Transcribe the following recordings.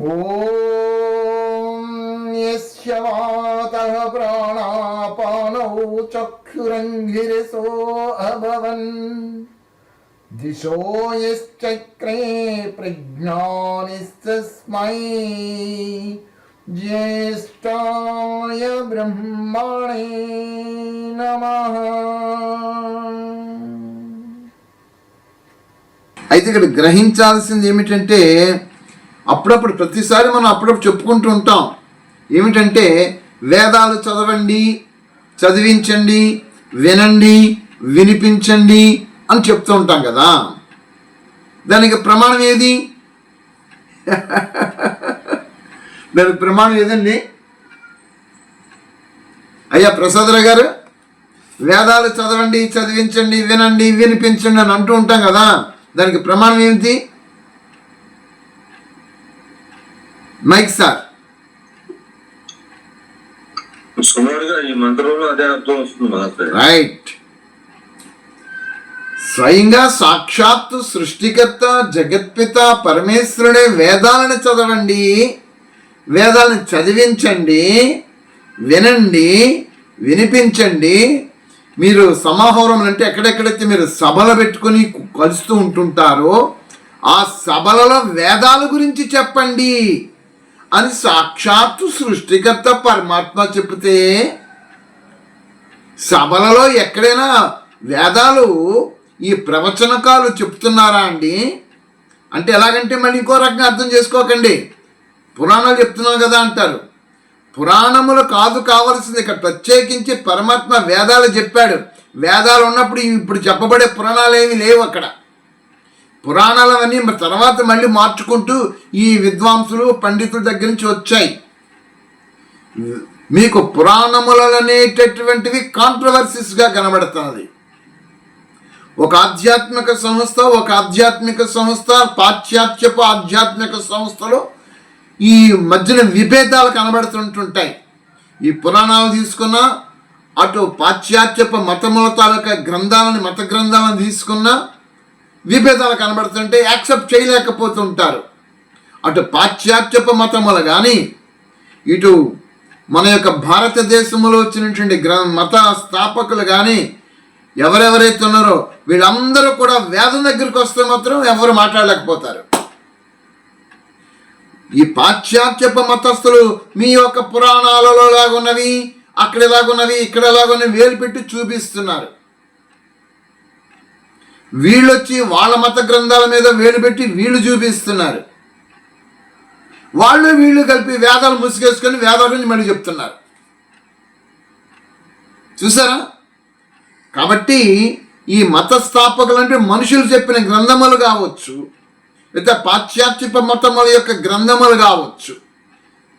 ॐ यस्य वातः प्राणापानौ चक्षुरङ्गिरसो अभवन् दिशो यश्चक्रे प्रज्ञानिस्तस्मै ज्येष्ठाय ब्रह्मणे नमः అయితే ఇక్కడ గ్రహించాల్సింది ఏమిటంటే అప్పుడప్పుడు ప్రతిసారి మనం అప్పుడప్పుడు చెప్పుకుంటూ ఉంటాం. ఏమిటంటే వేదాలు చదవండి చదివించండి వినండి వినిపించండి అని చెప్తూ ఉంటాం కదా. దానికి ప్రమాణం ఏది? దానికి ప్రమాణం ఏదండి? అయ్యా ప్రసాదరావు గారు వేదాలు చదవండి చదివించండి వినండి వినిపించండి అని అంటూ ఉంటాం కదా. దానికి ప్రమాణం ఏమిటి? మైక్ సార్ సుమారుగా ఈ మంత్రంలో అదే అర్థం వస్తుంది మహాత్మ రైట్ స్వయంగా సాక్షాత్తు సృష్టికర్త జగత్పిత పరమేశ్వరుడే వేదాలను చదవండి. వేదాలను చదివించండి. వినండి. వినిపించండి. మీరు సమాహోరం అంటే ఎక్కడెక్కడైతే మీరు సభలు పెట్టుకొని కలుస్తూ ఉంటుంటారో ఆ సభలలో వేదాల గురించి చెప్పండి. అని సాక్షాత్తు సృష్టికర్త పరమాత్మ చెప్తే సభలలో ఎక్కడైనా వేదాలు ఈ ప్రవచనకాలు చెప్తున్నారా అండి? అంటే ఎలాగంటే మళ్ళీ ఇంకో రకంగా అర్థం చేసుకోకండి. పురాణాలు చెప్తున్నాం కదా అంటారు. పురాణములు కాదు కావలసింది ఇక్కడ ప్రత్యేకించి పరమాత్మ వేదాలు చెప్పాడు. వేదాలు ఉన్నప్పుడు ఇప్పుడు చెప్పబడే పురాణాలు ఏమి లేవు అక్కడ. పురాణాలవన్నీ తర్వాత మళ్ళీ మార్చుకుంటూ ఈ విద్వాంసులు పండితుల దగ్గర నుంచి వచ్చాయి. మీకు పురాణములు అనేటటువంటివి కాంట్రవర్సీస్గా కనబడుతున్నది ఒక ఆధ్యాత్మిక సంస్థ ఒక ఆధ్యాత్మిక సంస్థ పాశ్చాత్యపు ఆధ్యాత్మిక సంస్థలు ఈ మధ్యన విభేదాలు కనబడుతుంటుంటాయి. ఈ పురాణాలు తీసుకున్న అటు పాశ్చాత్యపు మతముల తాలూకా గ్రంథాలని మత గ్రంథాలను తీసుకున్న విభేదాలు కనబడుతుంటే యాక్సెప్ట్ చేయలేకపోతుంటారు. అటు పాశ్చాత్యపు మతములు కానీ ఇటు మన యొక్క భారతదేశంలో వచ్చినటువంటి గ్ర మత స్థాపకులు కానీ ఎవరెవరైతే ఉన్నారో వీళ్ళందరూ కూడా వేదం దగ్గరికి వస్తే మాత్రం ఎవరు మాట్లాడలేకపోతారు. ఈ పాశ్చాత్యప మతస్థులు మీ యొక్క పురాణాలలో లాగున్నవి అక్కడ ఎలాగున్నవి ఇక్కడ ఎలాగున్నవి వేలు పెట్టి చూపిస్తున్నారు. వీళ్ళొచ్చి వాళ్ళ మత గ్రంథాల మీద వేలు పెట్టి వీళ్ళు చూపిస్తున్నారు. వాళ్ళు వీళ్ళు కలిపి వేదాలు ముసుగేసుకొని వేదాల గురించి మళ్ళీ చెప్తున్నారు. చూసారా? కాబట్టి ఈ మత స్థాపకులు అంటే మనుషులు చెప్పిన గ్రంథములు కావచ్చు లేదా పాశ్చాత్యప మతముల యొక్క గ్రంథములు కావచ్చు.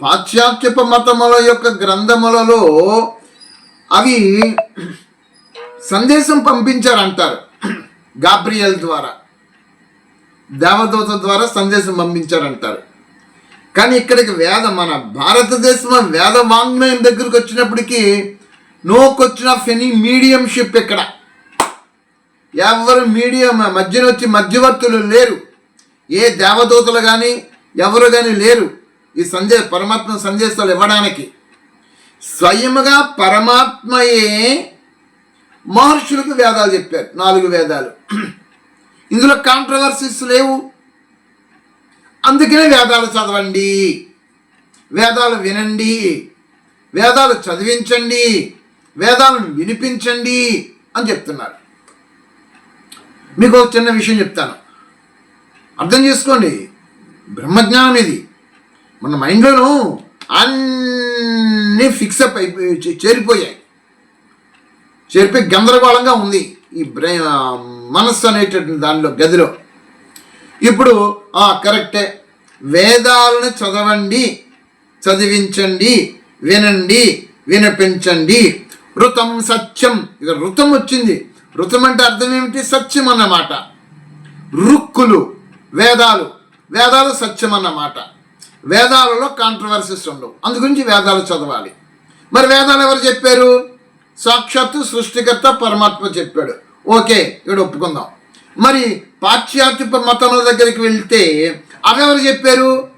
పాశ్చాత్యప మతముల యొక్క గ్రంథములలో అవి సందేశం పంపించారంటారు. గాబ్రియల్ ద్వారా దేవదూత ద్వారా సందేశం పంపించారంటారు. కానీ ఇక్కడికి వేద మన భారతదేశం వేద వాంగ్మయం దగ్గరికి వచ్చినప్పటికీ నోకొచ్చిన ఫెనీ మీడియంషిప్ ఇక్కడ ఎవరు మీడియం మధ్యన వచ్చి మధ్యవర్తులు లేరు. ఏ దేవదూతలు కానీ ఎవరు కానీ లేరు ఈ సందే పరమాత్మ సందేశాలు ఇవ్వడానికి. స్వయముగా పరమాత్మయే మహర్షులకు వేదాలు చెప్పారు. నాలుగు వేదాలు. ఇందులో కాంట్రవర్సీస్ లేవు. అందుకనే వేదాలు చదవండి. వేదాలు వినండి. వేదాలు చదివించండి. వేదాలను వినిపించండి అని చెప్తున్నారు. మీకు ఒక చిన్న విషయం చెప్తాను. అర్థం చేసుకోండి. బ్రహ్మజ్ఞానం ఇది. మన మైండ్లోనూ అన్నీ ఫిక్సప్ అయిపోయి చేరిపోయాయి. చేరిపోయి గందరగోళంగా ఉంది ఈ బ్రెయిన్ మనస్సు అనేటటువంటి దానిలో గదిలో. ఇప్పుడు ఆ కరెక్టే. వేదాలను చదవండి చదివించండి వినండి వినిపించండి. ఋతం సత్యం. ఇక ఋతం వచ్చింది. ఋతం అంటే అర్థం ఏమిటి? సత్యం అన్నమాట. రుక్కులు వేదాలు. వేదాలు సత్యం అన్నమాట. వేదాలలో కాంట్రవర్సీస్ ఉండవు. అందుగురించి వేదాలు చదవాలి. మరి వేదాలు ఎవరు చెప్పారు? సాక్షాత్తు సృష్టికర్త పరమాత్మ చెప్పాడు. ఓకే ఇక్కడ ఒప్పుకుందాం. మరి పాశ్చాత్య మతముల దగ్గరికి వెళ్తే అవెవరు చెప్పారు?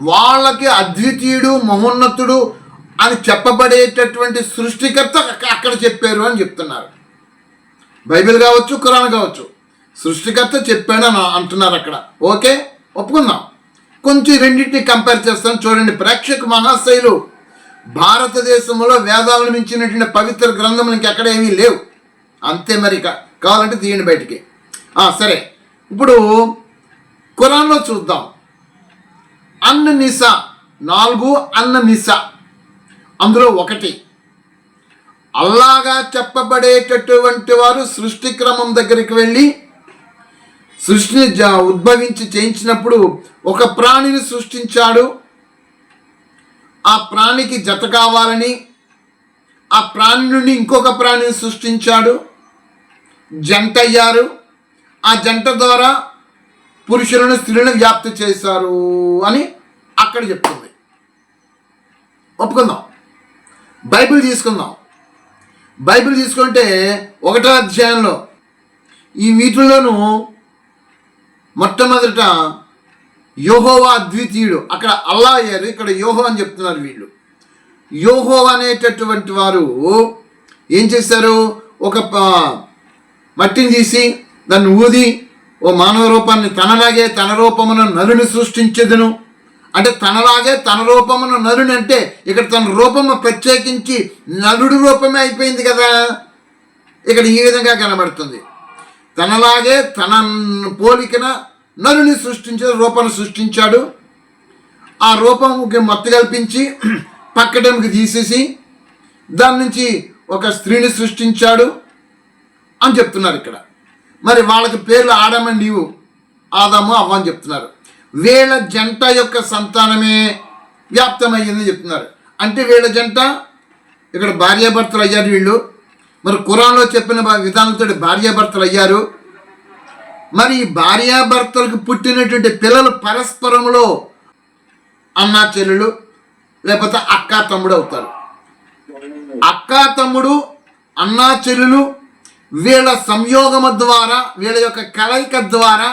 వాళ్ళకి అద్వితీయుడు మహోన్నతుడు అని చెప్పబడేటటువంటి సృష్టికర్త అక్కడ చెప్పారు అని చెప్తున్నారు. బైబిల్ కావచ్చు ఖురాన్ కావచ్చు. సృష్టికర్త చెప్పాడు అని అంటున్నారు అక్కడ. ఓకే ఒప్పుకుందాం. కొంచెం రెండింటిని కంపేర్ చేస్తాను. చూడండి ప్రేక్షక మహాశైలు భారతదేశంలో వేదాలను మించినటువంటి పవిత్ర గ్రంథములు ఇంకెక్కడ ఏమీ లేవు. అంతే మరి కావాలంటే తీయండి బయటికి. సరే. ఇప్పుడు కురాన్లో చూద్దాం. అన్న నిసా నాలుగు అన్న నిసా. అందులో ఒకటి. అల్లాగా చెప్పబడేటటువంటి వారు సృష్టి క్రమం దగ్గరికి వెళ్ళి సృష్టిని జ- ఉద్భవించి చేయించినప్పుడు ఒక ప్రాణిని సృష్టించాడు. ఆ ప్రాణికి జత కావాలని ఆ ప్రాణి నుండి ఇంకొక ప్రాణిని సృష్టించాడు. జంట అయ్యారు ఆ జంట ద్వారా పురుషులను స్త్రీలను వ్యాప్తి చేశారు అని అక్కడ చెప్తుంది. ఒప్పుకుందాం. బైబిల్ తీసుకుందాం. బైబిల్ తీసుకుంటే ఒకటో అధ్యాయంలో ఈ వీటిల్లోనూ మొట్టమొదట యోహోవా అద్వితీయుడు. అక్కడ అల్లా అయ్యారు. ఇక్కడ యోహో అని చెప్తున్నారు వీళ్ళు. యోహో అనేటటువంటి వారు ఏం చేశారు? ఒక మట్టిని తీసి దాన్ని ఊది ఓ మానవ రూపాన్ని తనలాగే తన రూపమున నరుని సృష్టించదును. అంటే తనలాగే తన రూపమున నరుని అంటే ఇక్కడ తన రూపము ప్రత్యేకించి నరుడు రూపమే అయిపోయింది కదా. ఇక్కడ ఈ విధంగా కనబడుతుంది. తనలాగే తన పోలికన నరుని సృష్టించే రూపాన్ని సృష్టించాడు. ఆ రూపముకి మత్తు కల్పించి పక్కటముకి తీసేసి దాని నుంచి ఒక స్త్రీని సృష్టించాడు అని చెప్తున్నారు ఇక్కడ. మరి వాళ్ళకి పేర్లు ఆడమ నీవు ఆదాము అవ్వ అని చెప్తున్నారు. వీళ్ళ జంట యొక్క సంతానమే వ్యాప్తమయ్యిందని చెప్తున్నారు. అంటే వీళ్ళ జంట ఇక్కడ భార్యాభర్తలు అయ్యారు వీళ్ళు. మరి కురాన్లో చెప్పిన విధానంతో భార్యాభర్తలు అయ్యారు. మరి భార్యాభర్తలకు పుట్టినటువంటి పిల్లలు పరస్పరంలో అన్న చెల్లెలు లేకపోతే అక్క తమ్ముడు అవుతారు. అక్క తమ్ముడు అన్నా చెల్లెలు వీళ్ళ సంయోగం ద్వారా వీళ్ళ యొక్క కలయిక ద్వారా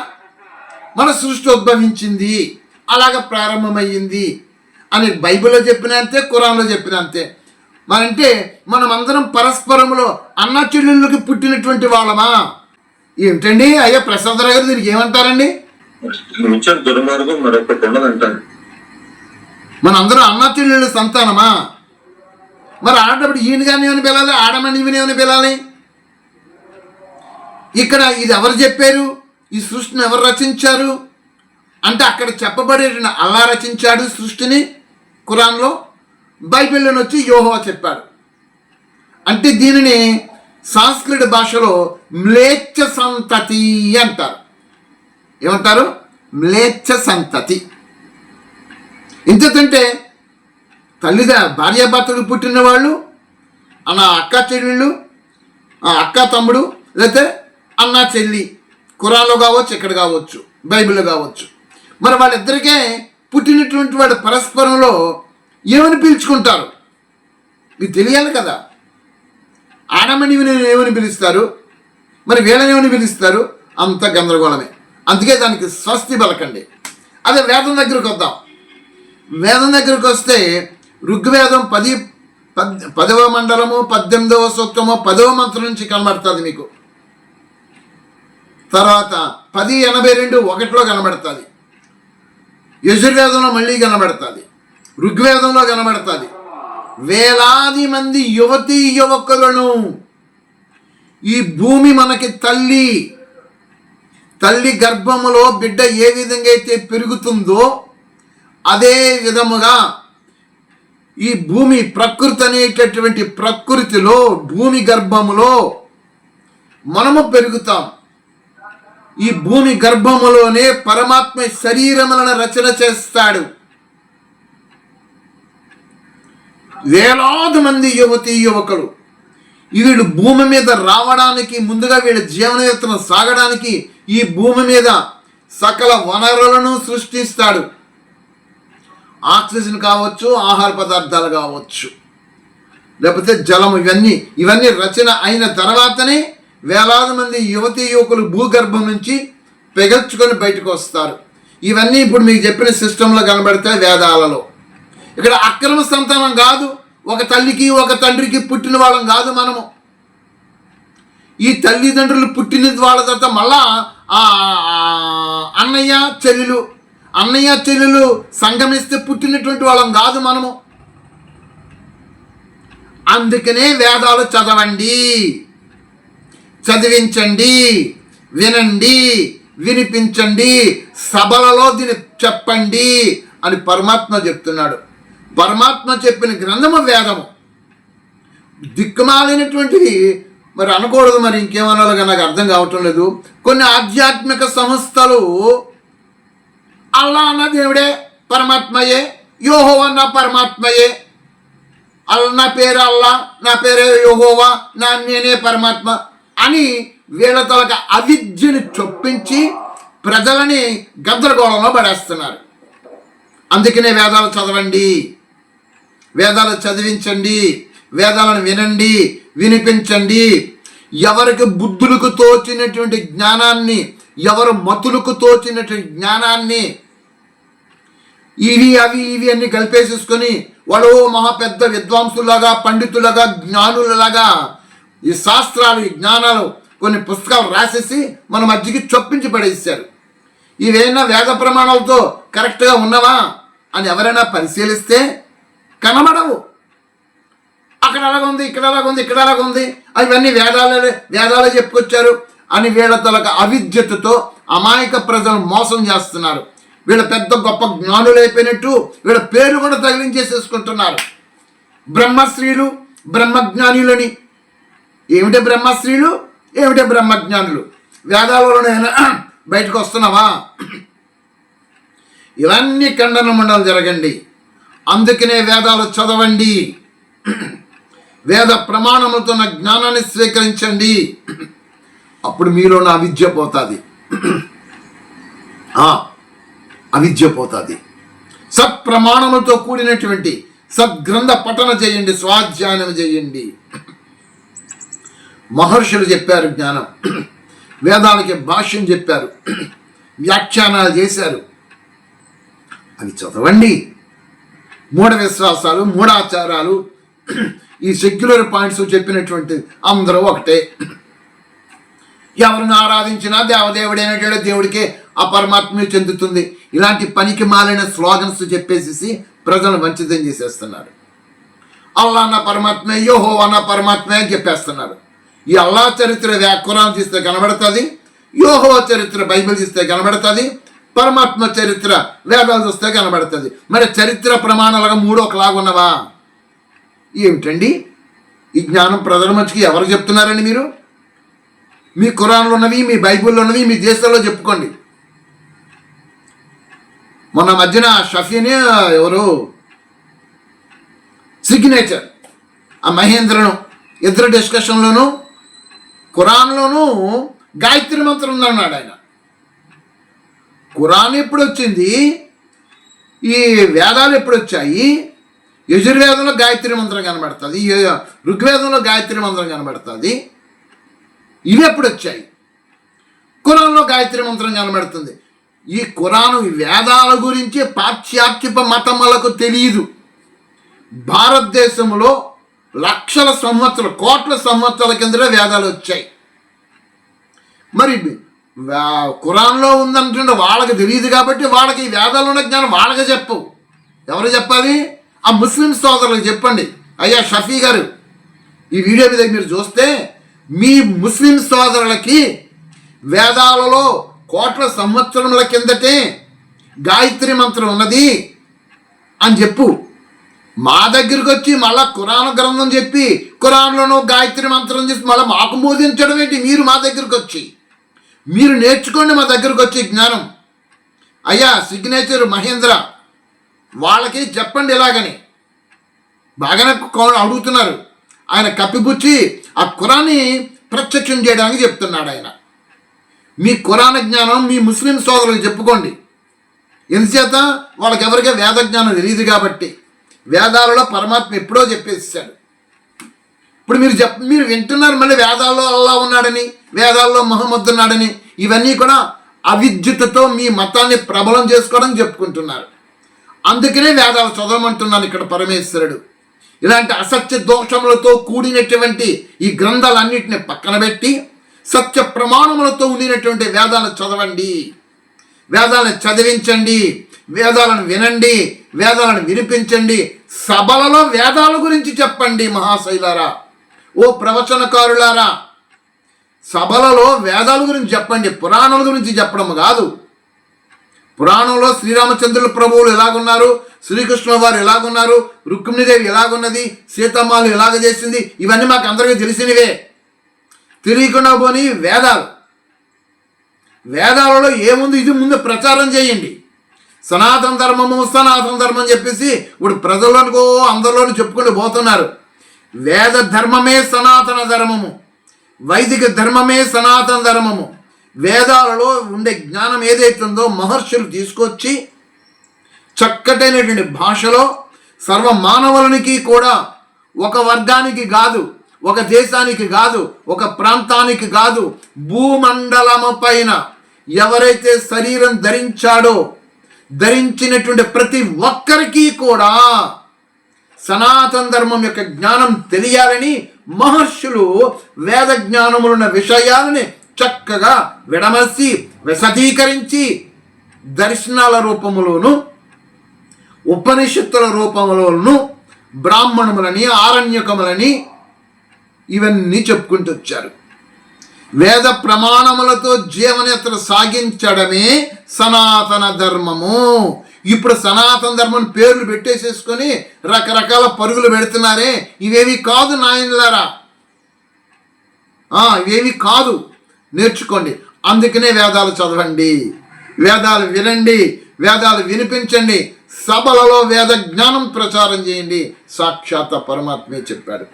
మన సృష్టి ఉద్భవించింది అలాగ ప్రారంభమయ్యింది అని బైబిల్లో చెప్పిన అంతే ఖురాన్లో చెప్పిన అంతే. మరంటే మనం అందరం పరస్పరములో అన్న చెల్లెళ్ళకి పుట్టినటువంటి వాళ్ళమా? ఏమిటండి? అయ్యా ప్రసాద్ రావు గారు దీనికి ఏమంటారండి? మించిన దుర్మార్గం మరొకటి మన అందరం అన్న చెల్లెళ్ళు సంతానమా? మరి ఆడేటప్పుడు ఈయన కానీ ఏమని పిలాలి ఆడమని ఈవెన్ ఏమని పిలాలి ఇక్కడ ఇది ఎవరు చెప్పారు? ఈ సృష్టిని ఎవరు రచించారు? అంటే అక్కడ చెప్పబడేటువంటి అల్లా రచించాడు సృష్టిని. ఖురాన్లో బైబిల్లోని వచ్చి యోహోవా చెప్పాడు. అంటే దీనిని సంస్కృత భాషలో మ్లేచ్ఛ సంతతి అంటారు. ఏమంటారు? మ్లేచ్ఛ సంతతి. ఇంతంటే తల్లిద భార్యాభర్తలు పుట్టిన వాళ్ళు అన్న అక్క చెల్లెళ్ళు ఆ అక్క తమ్ముడు లేకపోతే అన్న చెల్లి కురాలో కావచ్చు ఇక్కడ కావచ్చు బైబిల్లో కావచ్చు. మరి వాళ్ళిద్దరికే పుట్టినటువంటి వాడు పరస్పరంలో ఏమని పిలుచుకుంటారు? ఇది తెలియాలి కదా. ఆడమని ఏమని పిలుస్తారు? మరి వీళ్ళని ఏమని పిలుస్తారు? అంత గందరగోళమే. అందుకే దానికి స్వస్తి పలకండి. అదే వేదం దగ్గరకు వద్దాం. వేదం దగ్గరకు వస్తే ఋగ్వేదం పది పద్ పదవ మండలము పద్దెనిమిదవ సూక్తము పదవ మంత్రం నుంచి కనబడుతుంది మీకు. తర్వాత పది ఎనభై రెండు ఒకటిలో కనబడుతుంది. యజుర్వేదంలో మళ్ళీ కనబడుతుంది. ఋగ్వేదంలో కనబడుతుంది. వేలాది మంది యువతీ యువకులను ఈ భూమి మనకి తల్లి తల్లి గర్భములో బిడ్డ ఏ విధంగా అయితే పెరుగుతుందో అదే విధముగా ఈ భూమి ప్రకృతి అనేటటువంటి ప్రకృతిలో భూమి గర్భములో మనము పెరుగుతాం. ఈ భూమి గర్భములోనే పరమాత్మ శరీరములను రచన చేస్తాడు. వేలాది మంది యువతి యువకులు. వీళ్ళు భూమి మీద రావడానికి ముందుగా వీళ్ళ జీవనయాత్ర సాగడానికి ఈ భూమి మీద సకల వనరులను సృష్టిస్తాడు. ఆక్సిజన్ కావచ్చు ఆహార పదార్థాలు కావచ్చు. లేకపోతే జలం ఇవన్నీ ఇవన్నీ రచన అయిన తర్వాతనే వేలాది మంది యువతి యువకులు భూగర్భం నుంచి పెగల్చుకొని బయటకు వస్తారు. ఇవన్నీ ఇప్పుడు మీకు చెప్పిన సిస్టంలో కనబడతాయి వేదాలలో. ఇక్కడ అక్రమ సంతానం కాదు ఒక తల్లికి ఒక తండ్రికి పుట్టిన వాళ్ళం కాదు మనము. ఈ తల్లిదండ్రులు పుట్టిన వాళ్ళ తర్వాత మళ్ళా అన్నయ్య చెల్లెలు అన్నయ్య చెల్లెలు సంగమిస్తే పుట్టినటువంటి వాళ్ళం కాదు మనము. అందుకనే వేదాలు చదవండి చదివించండి వినండి వినిపించండి సభలలో దీన్ని చెప్పండి అని పరమాత్మ చెప్తున్నాడు. పరమాత్మ చెప్పిన గ్రంథము వేదము. దిక్కుమాలైనటువంటిది మరి అనకూడదు మరి ఇంకేమనాలో నాకు అర్థం కావటం లేదు. కొన్ని ఆధ్యాత్మిక సంస్థలు అల్లా అన్న దేవుడే పరమాత్మయే యోహో అన్న పరమాత్మయే. అల్ నా పేరు అల్లా నా పేరే యోహోవా నా నేనే పరమాత్మ అని వీళ్ళ తలక అవిద్యని చొప్పించి ప్రజలని గందరగోళంలో పడేస్తున్నారు. అందుకనే వేదాలు చదవండి. వేదాలు చదివించండి వేదాలను వినండి వినిపించండి. ఎవరికి బుద్ధులకు తోచినటువంటి జ్ఞానాన్ని ఎవరు మతులకు తోచినటువంటి జ్ఞానాన్ని ఇవి అవి ఇవి అన్ని కలిపేసేసుకొని వాడు మహా పెద్ద విద్వాంసులాగా పండితులుగా జ్ఞానులలాగా ఈ శాస్త్రాలు ఈ జ్ఞానాలు కొన్ని పుస్తకాలు రాసేసి మన మధ్యకి చొప్పించి పడేసారు ఇవేనా వేద ప్రమాణాలతో కరెక్ట్గా ఉన్నవా అని ఎవరైనా పరిశీలిస్తే కనబడవు. అక్కడ అలాగ ఉంది ఇక్కడ అలాగ ఉంది ఇక్కడ అలాగ ఉంది అవన్నీ వేదాలే వేదాలే చెప్పుకొచ్చారు. అని వీళ్ళ తలక అవిద్యతతో అమాయక ప్రజలను మోసం చేస్తున్నారు. వీళ్ళ పెద్ద గొప్ప జ్ఞానులు అయిపోయినట్టు వీళ్ళ పేర్లు కూడా తగిలించేసేసుకుంటున్నారు. బ్రహ్మశ్రీలు బ్రహ్మజ్ఞానులని. ఏమిటి బ్రహ్మశ్రీలు? ఏమిటి బ్రహ్మజ్ఞానులు? వేదాలలోనైనా బయటకు వస్తున్నావా? ఇవన్నీ ఖండన జరగండి. అందుకనే వేదాలు చదవండి. వేద ప్రమాణములతో నా జ్ఞానాన్ని స్వీకరించండి. అప్పుడు మీలో నా విద్య పోతుంది. అవిద్య పోతుంది. సత్ప్రమాణములతో కూడినటువంటి సద్గ్రంథ పఠన చేయండి స్వాధ్యాయనం చేయండి. మహర్షులు చెప్పారు జ్ఞానం. వేదాలకి భాష్యం చెప్పారు. వ్యాఖ్యానాలు చేశారు. అవి చదవండి. మూఢ విశ్వాసాలు మూఢాచారాలు ఈ సెక్యులర్ పాయింట్స్ చెప్పినటువంటి అందరూ ఒకటే. ఎవరిని ఆరాధించినా దేవదేవుడైనటువంటి దేవుడికే ఆ పరమాత్మే చెందుతుంది. ఇలాంటి పనికి మాలిన స్లోగన్స్ చెప్పేసి ప్రజలను వంచితం చేసేస్తున్నారు. అల్లా అన్న పరమాత్మే యోహో అన్న పరమాత్మే అని చెప్పేస్తున్నారు. ఈ అల్లా చరిత్ర వ్యా- తీస్తే కనబడుతుంది యోహో చరిత్ర బైబిల్ తీస్తే కనబడుతుంది పరమాత్మ చరిత్ర వేదాలు చూస్తే కనబడుతుంది. మరి చరిత్ర ప్రమాణాలుగా మూడో ఒకలాగా ఉన్నవా? ఏమిటండి? ఈ జ్ఞానం ప్రజల మధ్యకి ఎవరు చెప్తున్నారండి మీరు? మీ ఖురాన్లో ఉన్నవి మీ బైబిల్లో ఉన్నవి మీ దేశంలో చెప్పుకోండి. మొన్న మధ్యన షఫీని ఎవరు? సిగ్నేచర్. ఆ మహేంద్రను ఇద్దరు డిస్కషన్లోను ఖురాన్లోను గాయత్రి మంత్రం ఉందన్నాడు ఆయన. ఖురాన్ ఎప్పుడు వచ్చింది ఈ వేదాలు ఎప్పుడు వచ్చాయి యజుర్వేదంలో గాయత్రి మంత్రం కనబడుతుంది ఈ ఋగ్వేదంలో గాయత్రి మంత్రం కనబడుతుంది. ఇవి ఎప్పుడు వచ్చాయి కురాన్లో గాయత్రి మంత్రం కనబడుతుంది. ఈ కురాను వేదాల గురించి పాశ్చాత్యప మతములకు తెలియదు భారతదేశంలో లక్షల సంవత్సరాలు కోట్ల సంవత్సరాల కిందటే వేదాలు వచ్చాయి. మరి ఖురాన్లో ఉందంటుండే వాళ్ళకి తెలియదు కాబట్టి వాళ్ళకి ఈ వేదాలు ఉన్న జ్ఞానం వాళ్ళకి చెప్పు. ఎవరు చెప్పాలి? ఆ ముస్లిం సోదరులకు చెప్పండి. అయ్యా షఫీ గారు ఈ వీడియో మీద మీరు చూస్తే మీ ముస్లిం సోదరులకి వేదాలలో కోట్ల సంవత్సరముల కిందటే గాయత్రి మంత్రం ఉన్నది అని చెప్పు. మా దగ్గరికి వచ్చి మళ్ళా ఖురాన్ గ్రంథం చెప్పి కురాన్లోనూ గాయత్రి మంత్రం చెప్పి మళ్ళీ మాకు బోధించడం ఏంటి? మీరు మా దగ్గరికి వచ్చి. మీరు నేర్చుకోండి మా దగ్గరకు వచ్చే జ్ఞానం. అయ్యా సిగ్నేచర్ మహేంద్ర వాళ్ళకి చెప్పండి ఇలాగని బాగానే కౌ- అడుగుతున్నారు. ఆయన కప్పిపుచ్చి ఆ కురాన్ని ప్రత్యక్షం చేయడానికి చెప్తున్నాడు ఆయన. మీ కురాన జ్ఞానం మీ ముస్లిం సోదరులకు చెప్పుకోండి. ఎందుచేత? వాళ్ళకి వేద జ్ఞానం తెలియదు కాబట్టి. వేదాలలో పరమాత్మ ఎప్పుడో చెప్పేసాడు ఇప్పుడు మీరు చెప్ మీరు వింటున్నారు మళ్ళీ వేదాల్లో అల్లా ఉన్నాడని వేదాల్లో మహమ్మద్ ఉన్నాడని ఇవన్నీ కూడా అవిద్యుతతో మీ మతాన్ని ప్రబలం చేసుకోవడం చెప్పుకుంటున్నారు. అందుకనే వేదాలు చదవమంటున్నాను ఇక్కడ పరమేశ్వరుడు. ఇలాంటి అసత్య దోషములతో కూడినటువంటి ఈ గ్రంథాలన్నింటిని పక్కన పెట్టి సత్య ప్రమాణములతో ఉండినటువంటి వేదాలను చదవండి. వేదాలను చదివించండి వేదాలను వినండి వేదాలను వినిపించండి సభలలో వేదాల గురించి చెప్పండి మహాశైలారా. ఓ ప్రవచనకారులారా సభలలో వేదాల గురించి చెప్పండి పురాణాల గురించి చెప్పడం కాదు. పురాణంలో శ్రీరామచంద్రుల ప్రభువులు ఎలాగున్నారు శ్రీకృష్ణ వారు ఎలాగున్నారు రుక్మిణిదేవి ఎలాగున్నది సీతమ్మాలు ఎలాగ చేసింది ఇవన్నీ మాకు అందరికీ తెలిసినవే. తెలియకుండా పోని వేదాలు. వేదాలలో ఏముంది ఇది ముందు ప్రచారం చేయండి. సనాతన ధర్మము సనాతన ధర్మం అని చెప్పేసి ఇప్పుడు ప్రజల్లోనికో అందరిలోనూ చెప్పుకుంటూ పోతున్నారు. వేద ధర్మమే సనాతన ధర్మము. వైదిక ధర్మమే సనాతన ధర్మము. వేదాలలో ఉండే జ్ఞానం ఏదైతుందో మహర్షులు తీసుకొచ్చి చక్కటైనటువంటి భాషలో సర్వ మానవులనికి కూడా ఒక వర్గానికి కాదు ఒక దేశానికి కాదు ఒక ప్రాంతానికి కాదు భూమండలము పైన ఎవరైతే శరీరం ధరించాడో ధరించినటువంటి ప్రతి ఒక్కరికి కూడా సనాతన ధర్మం యొక్క జ్ఞానం తెలియాలని మహర్షులు వేద జ్ఞానములున్న విషయాలని చక్కగా విడమర్చి విశదీకరించి దర్శనాల రూపములోను ఉపనిషత్తుల రూపములోను బ్రాహ్మణములని ఆరణ్యకములని ఇవన్నీ చెప్పుకుంటూ వచ్చారు. వేద ప్రమాణములతో జీవనయాత్ర సాగించడమే సనాతన ధర్మము. ఇప్పుడు సనాతన ధర్మం పేర్లు పెట్టేసేసుకొని రకరకాల పరుగులు పెడుతున్నారే. ఇవేవి కాదు నాయనలారా? ఇవేవి కాదు. నేర్చుకోండి. అందుకనే వేదాలు చదవండి. వేదాలు వినండి. వేదాలు వినిపించండి. సభలలో వేద జ్ఞానం ప్రచారం చేయండి. సాక్షాత్ పరమాత్మే చెప్పాడు.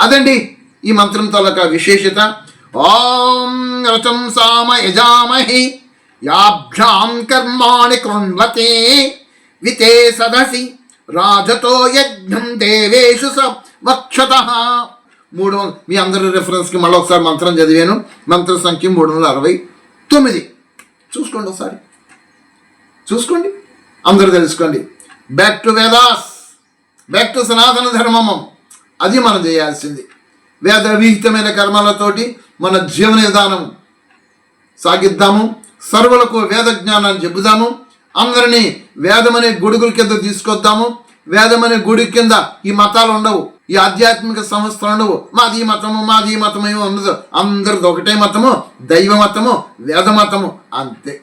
అదండి ఈ మంత్రం తాలూకా విశేషత. ఓం రచం సామ యజామహి. యాభ్యాం కర్మాణి కృణ్వతే వితే సదసి రాజతో యజ్ఞం దేవేషు స వక్షత మూడు మీ అందరి రెఫరెన్స్కి మళ్ళీ ఒకసారి మంత్రం చదివాను. మంత్ర సంఖ్య మూడు వందల అరవై తొమ్మిది. చూసుకోండి ఒకసారి. చూసుకోండి. అందరూ తెలుసుకోండి. Back to Vedas back to సనాతన ధర్మము అది మనం చేయాల్సింది. వేద విహితమైన కర్మలతోటి మన జీవన విధానం సాగిద్దాము. సర్వులకు వేద జ్ఞానాన్ని చెబుదాము. అందరినీ వేదమనే గొడుగుల కింద తీసుకొద్దాము వేదమనే గుడి కింద ఈ మతాలు ఉండవు. ఈ ఆధ్యాత్మిక సంస్థలు ఉండవు. మాది ఈ మతము మాది ఈ ఏమో ఉండదు. అందరిది ఒకటే మతము దైవ మతము వేద మతము. అంతే.